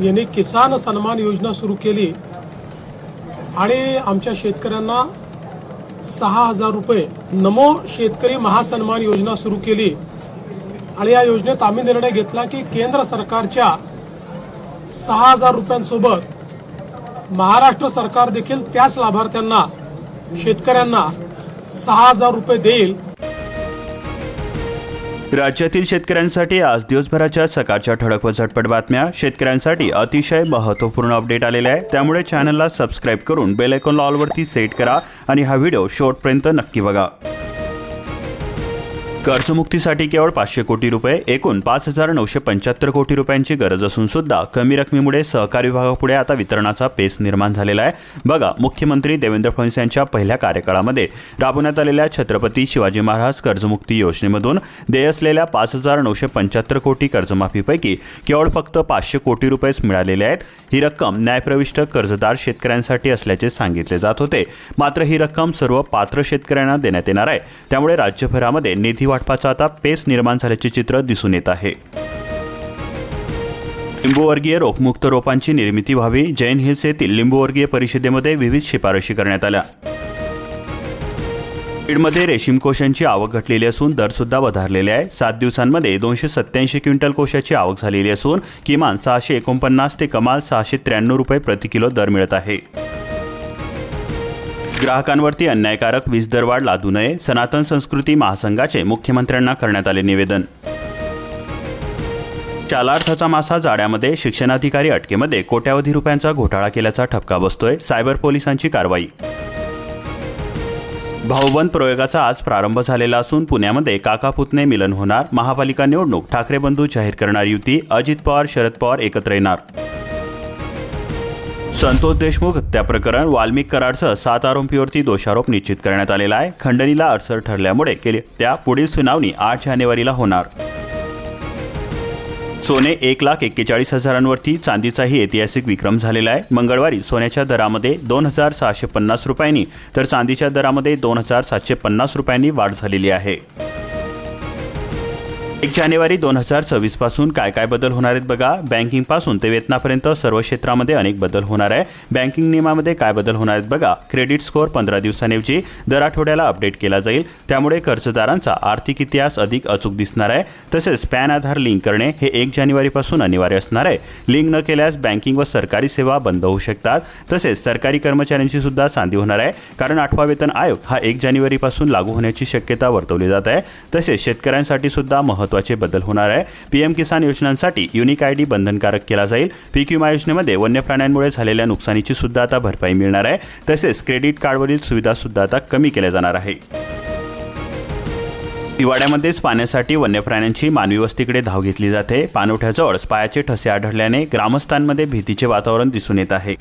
यांनी किसान सन्मान योजना सुरू केली आणि आमच्या शेतकऱ्यांना सहा हजार रुपये नमो शेतकरी महासन्मान योजना सुरू केली. आणि या योजनेत आम्ही निर्णय घेतला की केंद्र सरकारच्या सहा हजार रुपयांसोबत महाराष्ट्र सरकार देखील त्याच लाभार्थ्यांना शेतकऱ्यांना सहा हजार रुपये देईल. राज्यातील शेतकऱ्यांसाठी आज दिवसभराच्या सकाळच्या ठळक व झटपट बातम्या. शेतकऱ्यांसाठी अतिशय महत्त्वपूर्ण अपडेट आलेले आहे. त्यामुळे चॅनलला सबस्क्राईब करून बेल आयकॉन ऑलवरती सेट करा आणि हा व्हिडिओ शेवटपर्यंत नक्की बघा. कर्जमुक्तीसाठी केवळ पाचशे कोटी रुपये एकूण पाच हजार नऊशे पंच्याहत्तर कोटी रुपयांची गरज असून सुद्धा कमी रकमेमुळे सहकारी विभागापुढे आता वितरणाचा पेस निर्माण झालेला आहे. बघा मुख्यमंत्री देवेंद्र फडणवीस यांच्या पहिल्या कार्यकाळामध्ये राबवण्यात आलेल्या छत्रपती शिवाजी महाराज कर्जमुक्ती योजनेमधून देय असलेल्या पाच हजार नऊशे पंच्याहत्तर कोटी कर्जमाफीपैकी केवळ फक्त पाचशे कोटी रुपयेच मिळालेले आहेत. ही रक्कम न्यायप्रविष्ट कर्जदार शेतकऱ्यांसाठी असल्याचे सांगितले जात होते. मात्र ही रक्कम सर्व पात्र शेतकऱ्यांना देण्यात येणार आहे. त्यामुळे राज्यभरामध्ये निधी वाटपाचा आता पेस निर्माण झाल्याचे चित्र दिसून येत आहे. लिंबूवर्गीय रोगमुक्त रोपांची निर्मिती व्हावी जैन हिल्स येथील लिंबूवर्गीय परिषदेमध्ये विविध शिफारशी करण्यात आल्या. बीडमध्ये रेशीम कोशांची आवक घटलेली असून दरसुद्धा वधारलेले आहे. सात दिवसांमध्ये दोनशे सत्याऐंशी क्विंटल कोशाची आवक झालेली असून किमान सहाशे एकोणपन्नास ते कमाल सहाशे त्र्याण्णव रुपये प्रति किलो दर मिळत आहे. ग्राहकांवरती अन्यायकारक वीज दरवाढ लादू नये सनातन संस्कृती महासंघाचे मुख्यमंत्र्यांना करण्यात आले निवेदन. चालार्थाचा मासा जाड्यामध्ये शिक्षणाधिकारी अटकेमध्ये कोट्यावधी रुपयांचा घोटाळा केल्याचा ठपका बसतोय सायबर पोलिसांची कारवाई. भाऊबंद प्रयोगाचा आज प्रारंभ झालेला असून पुण्यामध्ये काकापुतने मिलन होणार महापालिका निवडणूक ठाकरे बंधू जाहीर करणार युती अजित पवार शरद पवार एकत्र येणार. संतोष देशमुख हत्या प्रकरण वाल्मिक कराडसह सात आरोपीवरती दोषारोप निश्चित करण्यात आलेला आहे. खंडणीला अडसर ठरल्यामुळे केली त्या पुढील सुनावणी आठ जानेवारीला होणार. सोने एक लाख एक्केचाळीस हजारांवरती चांदीचाही ऐतिहासिक विक्रम झालेला आहे. मंगळवारी सोन्याच्या दरामध्ये दोन हजार सहाशे पन्नास रुपयांनी तर चांदीच्या दरामध्ये दोन हजार सातशे पन्नास रुपयांनी वाढ झालेली आहे. एक जानेवारी दोन हजार सव्वीसपासून काय काय बदल होणार आहेत बघा? बँकिंगपासून ते वेतनापर्यंत सर्व क्षेत्रामध्ये अनेक बदल होणार आहे. बँकिंग नियमामध्ये काय बदल होणार आहेत बघा? क्रेडिट स्कोअर पंधरा दिवसांऐवजी दर आठवड्याला अपडेट केला जाईल. त्यामुळे कर्जदारांचा आर्थिक इतिहास अधिक अचूक दिसणार आहे. तसेच पॅन आधार लिंक करणे हे एक जानेवारीपासून अनिवार्य असणार आहे. लिंक न केल्यास बँकिंग व सरकारी सेवा बंद होऊ शकतात. तसेच सरकारी कर्मचाऱ्यांची सुद्धा सांधी होणार आहे. कारण आठवा वेतन आयोग हा एक जानेवारीपासून लागू होण्याची शक्यता वर्तवली जात आहे. तसेच शेतकऱ्यांसाठी सुद्धा महत्त्वाचे बदल होणार आहे. पीएम किसान योजनांसाठी युनिक आय डी बंधनकारक केला जाईल. पीक विमा योजनेमध्ये वन्य प्राण्यांमुळे झालेल्या नुकसानीची सुद्धा आता भरपाई मिळणार आहे. तसेच क्रेडिट कार्डवरील सुविधा सुद्धा आता कमी केल्या जाणार आहे. हिवाळ्यामध्येच पाण्यासाठी वन्य प्राण्यांची मानवी वस्तीकडे धाव घेतली जाते. पाणवठ्याजवळ पायाचे ठसे आढळल्याने ग्रामस्थांमध्ये भीतीचे वातावरण दिसून येत आहे.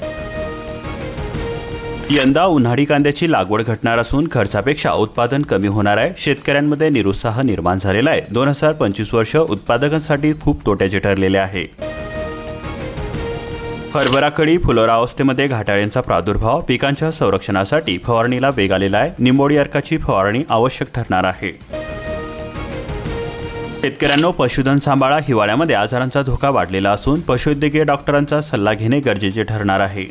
यंदा उन्हाळी कांद्याची लागवड घटणार असून खर्चापेक्षा उत्पादन कमी होणार आहे. शेतकऱ्यांमध्ये निरुत्साह निर्माण झालेला आहे. दोन हजार पंचवीस वर्ष उत्पादकांसाठी खूप तोट्याचे ठरलेले आहे. हरभराकडी फुलोरा अवस्थेमध्ये घाटाळ्यांचा प्रादुर्भाव पिकांच्या संरक्षणासाठी फवारणीला वेग आलेला आहे. निंबोडी अर्काची फवारणी आवश्यक ठरणार आहे. शेतकऱ्यांनो पशुधन सांभाळा हिवाळ्यामध्ये आजारांचा धोका वाढलेला असून पशुवैद्यकीय डॉक्टरांचा सल्ला घेणे गरजेचे ठरणार आहे.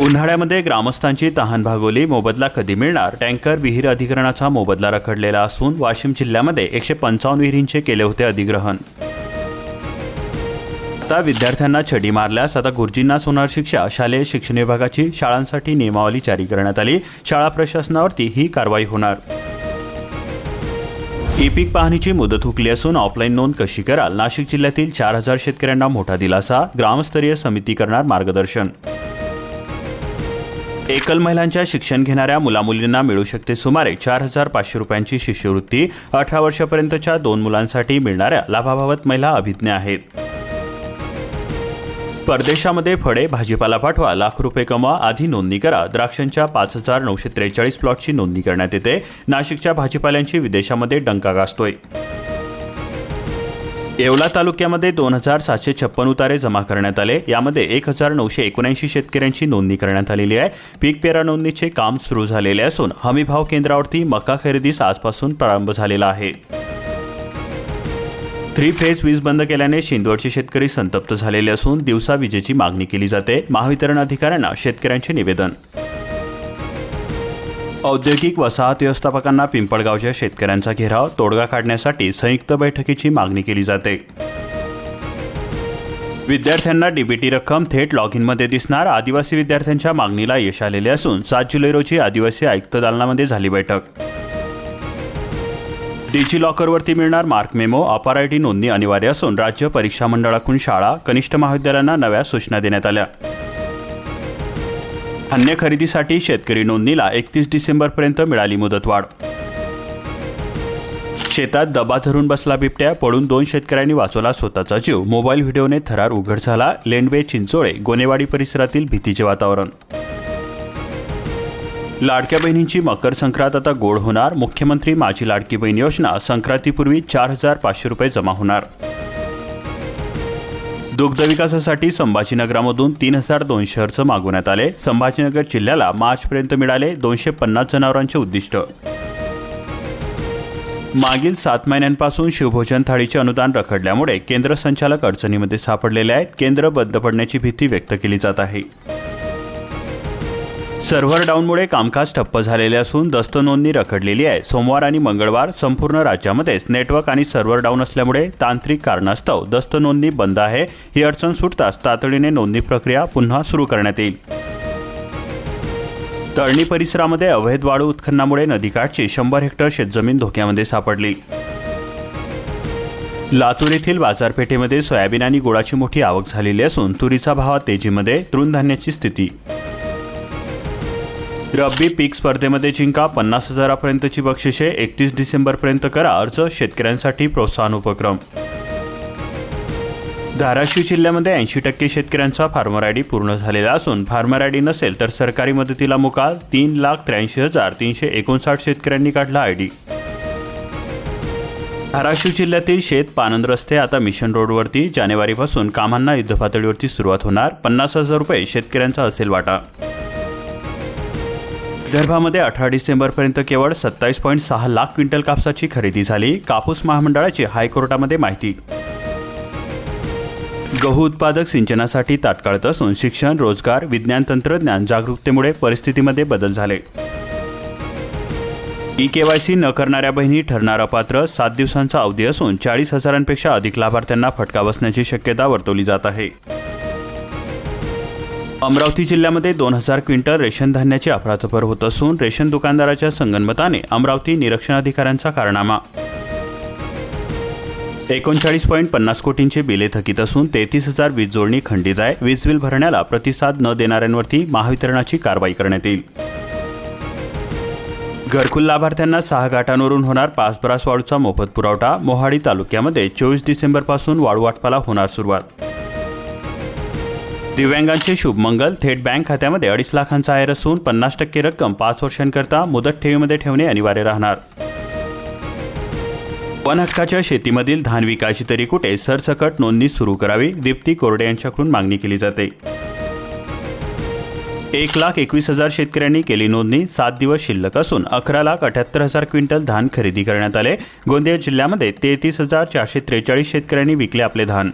उन्हाळ्यामध्ये ग्रामस्थांची तहान भागवली मोबदला कधी मिळणार? टँकर विहीर अधिग्रहणाचा मोबदला रखडलेला असून वाशिम जिल्ह्यामध्ये एकशे पंचावन्न विहिरींचे केले होते अधिग्रहण. आता विद्यार्थ्यांना छडी मारल्यास आता गुरुजींनाच होणार शिक्षा? शालेय शिक्षण विभागाची शाळांसाठी नियमावली जारी करण्यात आली. शाळा प्रशासनावरती ही कारवाई होणार. ई पीक पाहणीची मुदत हुकली असून ऑफलाईन नोंद कशी कराल? नाशिक जिल्ह्यातील चार हजार शेतकऱ्यांना मोठा दिलासा ग्रामस्तरीय समिती करणार मार्गदर्शन. एकल महिलांच्या शिक्षण घेणाऱ्या मुलामुलींना मिळू शकते सुमारे चार हजार पाचशे रुपयांची शिष्यवृत्ती. अठरा वर्षापर्यंतच्या दोन मुलांसाठी मिळणाऱ्या लाभाबाबत महिला अभिज्ञ आहेत. परदेशामध्ये फळे भाजीपाला पाठवा लाख रुपये कमवा आधी नोंदणी करा. द्राक्षांच्या पाच हजार नऊशे त्रेचाळीस प्लॉटची नोंदणी करण्यात येते. नाशिकच्या भाजीपाल्यांची विदेशामध्ये डंका गाजतोय. येवला तालुक्यामध्ये दोन हजार सातशे छप्पन उतारे जमा करण्यात आले. यामध्ये एक हजार नऊशे एकोणऐंशी शेतकऱ्यांची नोंदणी करण्यात आलेली आहे. पीक पेरा नोंदणीचे काम सुरू झालेले असून हमीभाव केंद्रावरती मका खरेदीस आजपासून प्रारंभ झालेला आहे. थ्री फेज वीज बंद केल्याने शिंदवडचे शेतकरी संतप्त झालेले असून दिवसा विजेची मागणी केली जाते. महावितरण अधिकाऱ्यांना शेतकऱ्यांचे निवेदन औद्योगिक वसाहत व्यवस्थापकांना पिंपळगावच्या शेतकऱ्यांचा घेराव तोडगा काढण्यासाठी संयुक्त बैठकीची मागणी केली जाते. विद्यार्थ्यांना डीबीटी रक्कम थेट लॉग इनमध्ये दिसणार आदिवासी विद्यार्थ्यांच्या मागणीला यश आलेले असून सात जुलै रोजी आदिवासी आयुक्त दालनामध्ये झाली बैठक. डिजी लॉकरवरती मिळणार mark memo APAAR I D नोंदणी अनिवार्य असून राज्य परीक्षा मंडळाकडून शाळा कनिष्ठ महाविद्यालयांना नव्या सूचना देण्यात आल्या. धान्य खरेदीसाठी शेतकरी नोंदणीला एकतीस डिसेंबरपर्यंत मिळाली मुदतवाढ. शेतात दबा धरून बसला बिबट्या पडून दोन शेतकऱ्यांनी वाचवला स्वतःचा जीव. मोबाईल व्हिडिओने थरार उघड झाला. लेंडवे चिंचोळे गोनेवाडी परिसरातील भीतीचे वातावरण. लाडक्या बहिणींची मकर संक्रांत आता गोड होणार. मुख्यमंत्री माझी लाडकी बहीण योजना संक्रांतीपूर्वी चार हजार पाचशे रुपये जमा होणार. दुग्ध विकासासाठी संभाजीनगरामधून तीन हजार दोनशे अर्ज मागवण्यात आले. संभाजीनगर जिल्ह्याला मार्चपर्यंत मिळाले दोनशे पन्नास जनावरांचे उद्दिष्ट. मागील सात महिन्यांपासून शिवभोजन थाळीचे अनुदान रखडल्यामुळे केंद्र संचालक अडचणीमध्ये सापडलेले आहेत. केंद्र बंद पडण्याची भीती व्यक्त केली जात आहे. सर्व्हर डाऊनमुळे कामकाज ठप्प झालेले असून दस्त नोंदणी रखडलेली आहे. सोमवार आणि मंगळवार संपूर्ण राज्यामध्येच नेटवर्क आणि सर्व्हर डाऊन असल्यामुळे तांत्रिक कारणास्तव दस्त नोंदणी बंद आहे. ही अडचण सुटताच तातडीने नोंदणी प्रक्रिया पुन्हा सुरू करण्यात येईल. तळणी परिसरामध्ये अवैध वाळू उत्खननामुळे नदीकाठची शंभर हेक्टर शेतजमीन धोक्यामध्ये सापडली. लातूर येथील बाजारपेठेमध्ये सोयाबीन आणि गुळाची मोठी आवक झालेली असून तुरीचा भाव तेजीमध्ये तृणधान्याची स्थिती रब्बी पीक स्पर्धेमध्ये जिंका पन्नास हजारापर्यंतची बक्षिसे एकतीस डिसेंबरपर्यंत करा अर्ज शेतकऱ्यांसाठी प्रोत्साहन उपक्रम. धाराशिव जिल्ह्यामध्ये ऐंशी टक्के शेतकऱ्यांचा फार्मर आय डी पूर्ण झालेला असून फार्मर आय डी नसेल तर सरकारी मदतीला मुकाल तीन लाख त्र्याऐंशी हजार तीनशे एकोणसाठ शेतकऱ्यांनी काढला आय डी. धाराशिव जिल्ह्यातील शेत पानंद रस्ते आता मिशन रोडवरती जानेवारीपासून कामांना युद्धपातळीवरती सुरुवात होणार. पन्नास हजार रुपये शेतकऱ्यांचा असेल वाटा. विदर्भामध्ये अठरा डिसेंबरपर्यंत केवळ सत्तावीस पॉईंट सहा लाख क्विंटल कापसाची खरेदी झाली. कापूस महामंडळाची हायकोर्टामध्ये माहिती. गहू उत्पादक सिंचनासाठी तात्काळत असून शिक्षण रोजगार विज्ञान तंत्रज्ञान जागरूकतेमुळे परिस्थितीमध्ये बदल झाले. ई के वाय सी न करणाऱ्या बहिणी ठरणार अपात्र. सात दिवसांचा अवधी असून चाळीस हजारांपेक्षा अधिक लाभार्थ्यांना फटका बसण्याची शक्यता वर्तवली जात आहे. अमरावती जिल्ह्यामध्ये दोन हजार क्विंटल रेशन धान्याची अफरातफर होत असून रेशन दुकानदाराच्या संगनमताने अमरावती निरीक्षण अधिकाऱ्यांचा कारनामा. एकोणचाळीस पॉईंट पन्नास कोटींचे बिले थकीत असून तेहतीस हजार वीज जोडणी खंडित आहे. वीज बिल भरण्याला प्रतिसाद न देणाऱ्यांवरती महावितरणाची कारवाई करण्यात येईल. घरकुल लाभार्थ्यांना सहा घाटांवरून होणार पाच ब्रास वाळूचा मोफत पुरवठा. मोहाडी तालुक्यामध्ये चोवीस डिसेंबरपासून वाळू वाटपाला होणार सुरुवात. दिव्यांगांचे शुभमंगल थेट बँक खात्यामध्ये अडीच लाखांचा आयर असून पन्नास टक्के रक्कम पाच वर्षांकरता मुदत ठेवीमध्ये ठेवणे अनिवार्य राहणार. वन हक्काच्या शेतीमधील धान विकायची तरी कुठे सरसकट नोंदणी सुरू करावी? दीप्ती कोरडे यांच्याकडून मागणी केली जाते. एक लाख एकवीस हजार शेतकऱ्यांनी केली नोंदणी. सात दिवस शिल्लक असून अकरा लाख अठ्याहत्तर हजार क्विंटल धान खरेदी करण्यात आले. गोंदिया जिल्ह्यामध्ये तेहतीस हजार चारशे त्रेचाळीस शेतकऱ्यांनी विकले आपले धान.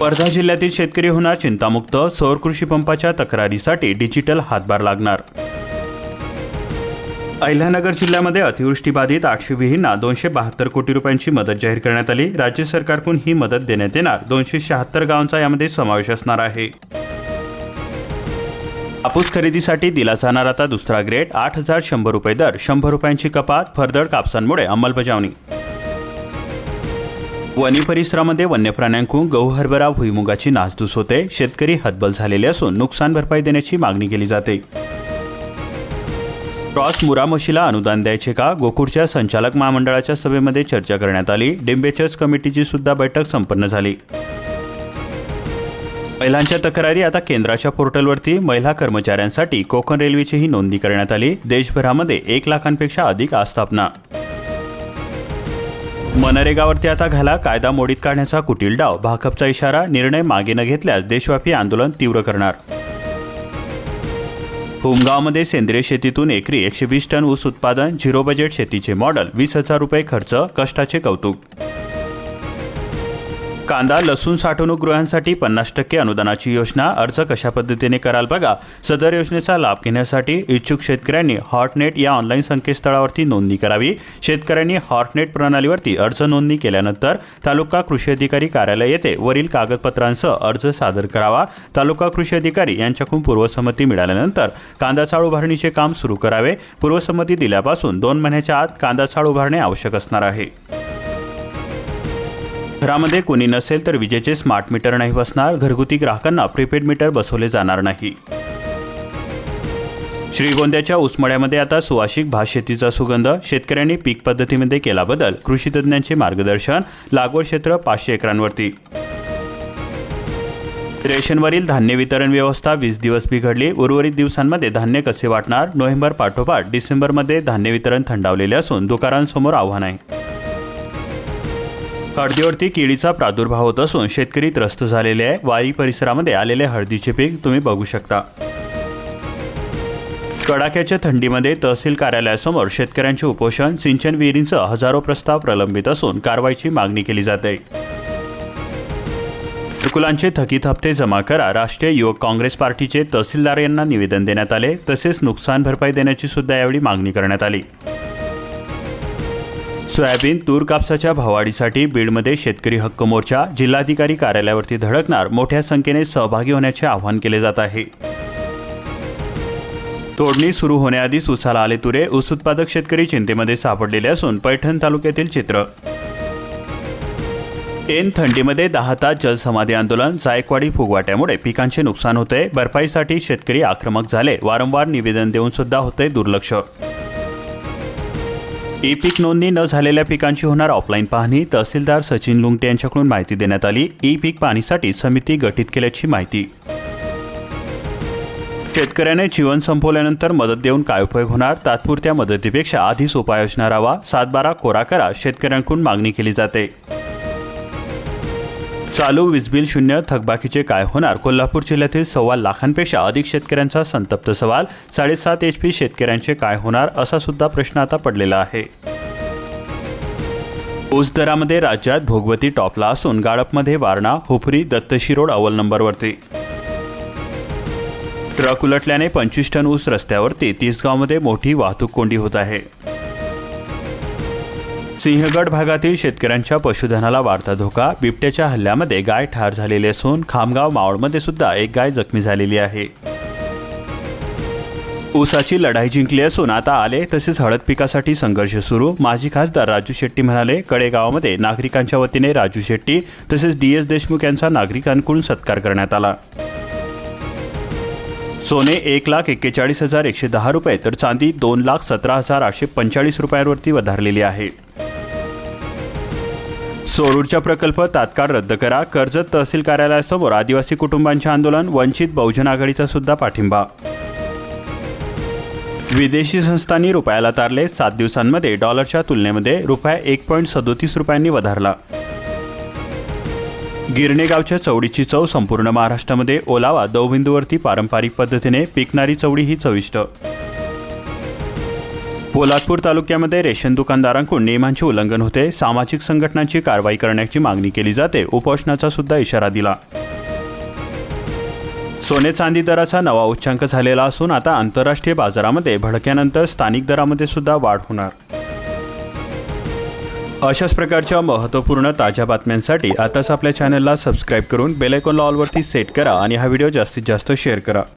वर्धा जिल्ह्यातील शेतकरी होणार चिंतामुक्त. सौर कृषी पंपाच्या तक्रारीसाठी डिजिटल हातभार लागणार. अहिल्यानगर जिल्ह्यामध्ये अतिवृष्टीबाधित आठशे विहींना दोनशे बहात्तर कोटी रुपयांची मदत जाहीर करण्यात आली. राज्य सरकारकडून ही मदत देण्यात येणार. दोनशे शहात्तर गावांचा यामध्ये समावेश असणार आहे. कापूस खरेदीसाठी दिला जाणार आता दुसरा ग्रेड. आठ हजार शंभर रुपये दर. शंभर रुपयांची कपात फरदड कापसांमुळे अंमलबजावणी. वनी परिसरामध्ये वन्य प्राण्यांकडून गहू हरभरा भुईमुगाची नासधूस होते शेतकरी हतबल झालेले असून नुकसान भरपाई देण्याची मागणी केली जाते. क्रॉस मुरा म्हशीला अनुदान द्यायचे का? गोकुळच्या संचालक महामंडळाच्या सभेमध्ये चर्चा करण्यात आली. डिंबेचर्स कमिटीची सुद्धा बैठक संपन्न झाली. महिलांच्या तक्रारी आता केंद्राच्या पोर्टलवरती. महिला कर्मचाऱ्यांसाठी कोकण रेल्वेचीही नोंदणी करण्यात आली. देशभरामध्ये एक लाखांपेक्षा अधिक आस्थापना. मनरेगावरती आता घाला कायदा मोडीत काढण्याचा कुटील डाव. भाकपचा इशारा निर्णय मागे न घेतल्यास देशव्यापी आंदोलन तीव्र करणार. होमगावमध्ये सेंद्रिय शेतीतून एकरी एकशे वीस टन ऊस उत्पादन झिरो बजेट शेतीचे मॉडेल वीस हजार रुपये खर्च कष्टाचे कौतुक कांदा लसूण साठवणूक गृहांसाठी पन्नास टक्के अनुदानाची योजना अर्ज कशा पद्धतीने कराल बघा. सदर योजनेचा लाभ घेण्यासाठी इच्छुक शेतकऱ्यांनी हॉटनेट या ऑनलाईन संकेतस्थळावरती नोंदणी करावी. शेतकऱ्यांनी हॉटनेट प्रणालीवरती अर्ज नोंदणी केल्यानंतर तालुका कृषी अधिकारी कार्यालय येथे वरील कागदपत्रांसह अर्ज सादर करावा. तालुका कृषी अधिकारी यांच्याकडून पूर्वसंमती मिळाल्यानंतर कांदा चाळ उभारणीचे काम सुरू करावे. पूर्वसंमती दिल्यापासून दोन महिन्याच्या आत कांदा चाळ उभारणे आवश्यक असणार आहे. घरामध्ये कोणी नसेल तर विजेचे स्मार्ट मीटर नाही बसणार घरगुती ग्राहकांना प्रीपेड मीटर बसवले जाणार नाही. श्रीगोंद्याच्या उस्मळ्यामध्ये आता सुवासिक भात शेतीचा सुगंध. शेतकऱ्यांनी पीक पद्धतीमध्ये केला बदल कृषी तज्ज्ञांचे मार्गदर्शन. लागवड क्षेत्र पाचशे एकरांवरती. रेशनवरील धान्य वितरण व्यवस्था वीस दिवस बिघडली. उर्वरित दिवसांमध्ये धान्य कसे वाटणार? नोव्हेंबर पाठोपाठ डिसेंबरमध्ये धान्य वितरण थंडावलेले असून दुकानांसमोर आव्हान आहे. हळदीवरती किडीचा प्रादुर्भाव होत असून शेतकरी त्रस्त झालेले आहे. वारी परिसरामध्ये आलेले हळदीचे पीक तुम्ही बघू शकता. कडाक्याच्या थंडीमध्ये तहसील कार्यालयासमोर शेतकऱ्यांचे उपोषण सिंचन विहिरींचं हजारो प्रस्ताव प्रलंबित असून कारवाईची मागणी केली जाते. घरकुलांचे थकीत हप्ते जमा करा राष्ट्रीय युवक काँग्रेस पार्टीचे तहसीलदार यांना निवेदन देण्यात आले तसेच नुकसान भरपाई देण्याची सुद्धा यावेळी मागणी करण्यात आली. सोयाबीन तूर कापसाच्या भाववाढीसाठी बीडमध्ये शेतकरी हक्क मोर्चा जिल्हाधिकारी कार्यालयावरती धडकणार. मोठ्या संख्येने सहभागी होण्याचे आवाहन केले जात आहे. तोडणी सुरू होण्याआधीच उसाला आले तुरे ऊस उत्पादक शेतकरी चिंतेमध्ये सापडलेले असून पैठण तालुक्यातील चित्र. ऐन थंडीमध्ये दहा तास जलसमाधी आंदोलन जायकवाडी फुगवाट्यामुळे पिकांचे नुकसान होते. भरपाईसाठी शेतकरी आक्रमक झाले. वारंवार निवेदन देऊन सुद्धा होते दुर्लक्ष. ई पीक नोंदणी न झालेल्या पिकांची होणार ऑफलाईन पाहणी तहसीलदार सचिन लुंगटे यांच्याकडून माहिती देण्यात आली. ई पीक पाहणीसाठी समिती गठीत केल्याची माहिती. शेतकऱ्याने जीवन संपवल्यानंतर मदत देऊन काय उपयोग होणार? तात्पुरत्या मदतीपेक्षा आधीच उपाययोजना राहावा सातबारा कोरा करा. शेतकऱ्यांकडून मागणी केली जाते. चालू वीज बिल शून्य थकबाकीचे काय होणार? कोल्हापूर जिल्ह्यातील सव्वा लाखांपेक्षा अधिक शेतकऱ्यांचा संतप्त सवाल साडेसात एच पी शेतकऱ्यांचे काय होणार असा सुद्धा प्रश्न आता पडलेला आहे. ऊस दरामध्ये राज्यात भोगवती टॉपला असून गाळपमध्ये वारणा हुपरी दत्तशी रोड अव्वल नंबरवरती. ट्रक उलटल्याने पंचवीस टन ऊस रस्त्यावरती तिसगावमध्ये मोठी वाहतूक कोंडी होत आहे. सिंहगड भागातील शेतकऱ्यांच्या पशुधनाला वाढता धोका बिबट्याच्या हल्ल्यामध्ये गाय ठार झालेली असून खामगाव मावळमध्ये सुद्धा एक गाय जखमी झालेली आहे. ऊसाची लढाई जिंकली असून आता आले तसेच हळद पिकासाठी संघर्ष सुरू. माजी खासदार राजू शेट्टी म्हणाले कडेगावामध्ये नागरिकांच्या वतीने राजू शेट्टी तसेच डी एस देशमुख यांचा नागरिकांकडून सत्कार करण्यात आला. सोने एक लाख एक्केचाळीस हजार एकशे दहा रुपये तर चांदी दोन लाख सतरा हजार आठशे पंचेचाळीस रुपयांवरती वधारलेली आहे. सोरूरच्या प्रकल्प तात्काळ रद्द करा. कर्जत तहसील कार्यालयासमोर आदिवासी कुटुंबांचे आंदोलन वंचित बहुजन आघाडीचा सुद्धा पाठिंबा. विदेशी संस्थांनी रुपयाला तारले. सात दिवसांमध्ये डॉलरच्या तुलनेमध्ये रुपया एक पॉईंट सदोतीस रुपयांनी वधारला. गिरणे गावच्या चवडीची चव संपूर्ण महाराष्ट्रामध्ये ओलावा. दवबिंदूवरती पारंपरिक पद्धतीने पिकणारी चवडी ही चविष्ट. पोलादपूर तालुक्यामध्ये रेशन दुकानदारांकडून नियमांचे उल्लंघन होते. सामाजिक संघटनांची कारवाई करण्याची मागणी केली जाते. उपोषणाचा सुद्धा इशारा दिला. सोने चांदी दराचा नवा उच्चांक झालेला असून आता आंतरराष्ट्रीय बाजारामध्ये भडक्यानंतर स्थानिक दरामध्ये सुद्धा वाढ होणार. अशाच प्रकारच्या महत्त्वपूर्ण ताज्या बातम्यांसाठी आताच आपल्या चॅनलला सबस्क्राईब करून बेलायकॉन ऑलवरती सेट करा आणि हा व्हिडिओ जास्तीत जास्त शेअर करा.